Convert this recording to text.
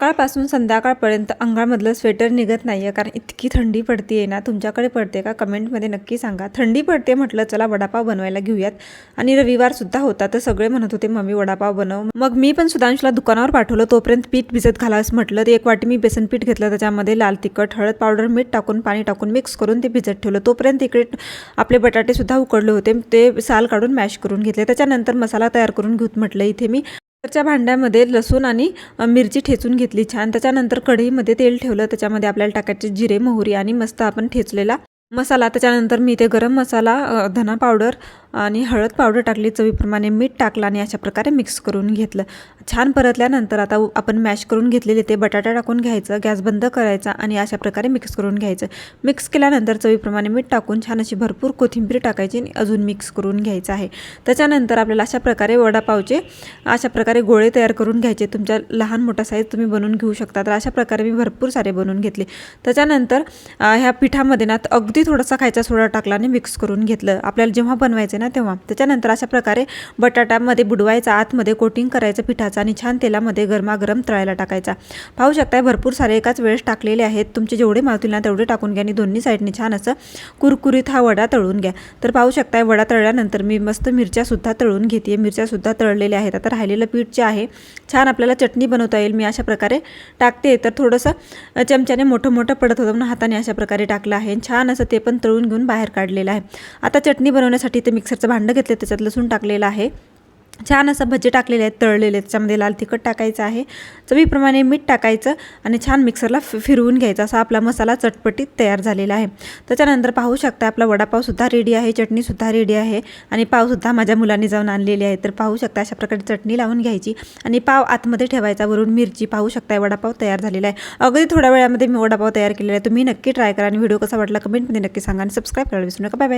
सकाळपासून संध्याकाळपर्यंत अंगामधलं स्वेटर निघत नाही आहे कारण इतकी थंडी पडते आहे ना. तुमच्याकडे पडते का? कमेंटमध्ये नक्की सांगा. थंडी पडते म्हटलं चला वडापाव बनवायला घेऊयात. आणि रविवारसुद्धा होता तर सगळे म्हणत होते मम्मी वडापाव बनव. मग मी पण सुधांशला दुकानावर पाठवलं. तोपर्यंत पीठ भिजत घालास म्हटलं. ते एक वाटी मी बेसन पीठ घेतलं त्याच्यामध्ये लाल तिखट हळद पावडर मीठ टाकून पाणी टाकून मिक्स करून ते भिजत ठेवलं. तोपर्यंत इकडे आपले बटाटेसुद्धा उकडले होते. ते साल काढून मॅश करून घेतले. त्याच्यानंतर मसाला तयार करून घेऊत म्हटलं. इथे मी च्या भांड्यामध्ये लसूण आणि मिरची ठेचून घेतली छान. त्याच्यानंतर कढईमध्ये तेल ठेवलं. त्याच्यामध्ये आपल्याला टाकायचे जिरे मोहरी आणि मस्त आपण ठेचलेला मसाला. त्याच्यानंतर मी इथे गरम मसाला धना पावडर आणि हळद पावडर टाकली चवीप्रमाणे मीठ टाकलं आणि अशा प्रकारे मिक्स करून घेतलं. छान परतल्यानंतर आता आपण मॅश करून घेतलेले ते बटाटा टाकून घ्यायचं गॅस बंद करायचा आणि अशा प्रकारे मिक्स करून घ्यायचं. मिक्स केल्यानंतर चवीप्रमाणे मीठ टाकून छान अशी भरपूर कोथिंबीर टाकायची आणि अजून मिक्स करून घ्यायचं आहे. त्याच्यानंतर आपल्याला अशा प्रकारे वडापावचे अशा प्रकारे गोळे तयार करून घ्यायचे. तुमच्या लहान मोठा साईज तुम्ही बनवून घेऊ शकता. तर अशा प्रकारे मी भरपूर सारे बनवून घेतले. त्याच्यानंतर ह्या पिठामध्ये ना अगदी थोडासा खायचा सोडा टाकला आणि मिक्स करून घेतलं. आपल्याला जेव्हा बनवायचं ना तेव्हा. त्याच्यानंतर अशा प्रकारे बटाट्यामध्ये बुडवायचा आतमध्ये कोटिंग करायचं पिठाचं आणि छान तेलामध्ये गरमागरम तळायला टाकायचा. पाहू शकताय भरपूर सारे एकाच वेळेस टाकलेले आहेत. तुमचे जेवढे मावतील ना तेवढे टाकून घ्या आणि दोन्ही साईडने छान असं कुरकुरीत हा वडा तळून घ्या. तर पाहू शकताय वडा तळल्यानंतर मी मस्त मिरच्यासुद्धा तळून घेते मिरच्यासुद्धा तळलेल्या आहेत. आता राहिलेलं पीठ जे आहे छान आपल्याला चटणी बनवता येईल. मी अशा प्रकारे टाकते. तर थोडंसं चमच्याने मोठं मोठं पडत होतं म्हणून हाताने अशा प्रकारे टाकलं आहे. छान असं ते पण तळून घेऊन बाहेर काढलेलं आहे. आता चटणी बनवण्यासाठी ते मिक्स मिक्सरचं भांडं घेतलं त्याच्यात लसूण टाकलेलं आहे. छान असं भजे टाकलेले आहेत तळलेले त्याच्यामध्ये लाल तिखट टाकायचं आहे. चवीप्रमाणे मीठ टाकायचं आणि छान मिक्सरला फि फिरवून घ्यायचा. असा आपला मसाला चटपटीत तयार झालेला आहे. त्याच्यानंतर पाहू शकता आपला वडापावसुद्धा रेडी आहे चटणीसुद्धा रेडी आहे आणि पावसुद्धा माझ्या मुलांनी जाऊन आणलेली आहे. तर पाहू शकता अशा प्रकारे चटणी लावून घ्यायची आणि पाव आतमध्ये ठेवायचा. वरून मिरची पाहू शकता वडापाव तयार झालेला आहे. अगदी थोड्या वेळामध्ये मी वडापाव तयार केलेला आहे. तुम्ही नक्की ट्राय करा आणि व्हिडिओ कसा वाटला कमेंटमध्ये नक्की सांगा आणि सबस्क्राईब करायला विसरू नका. बाय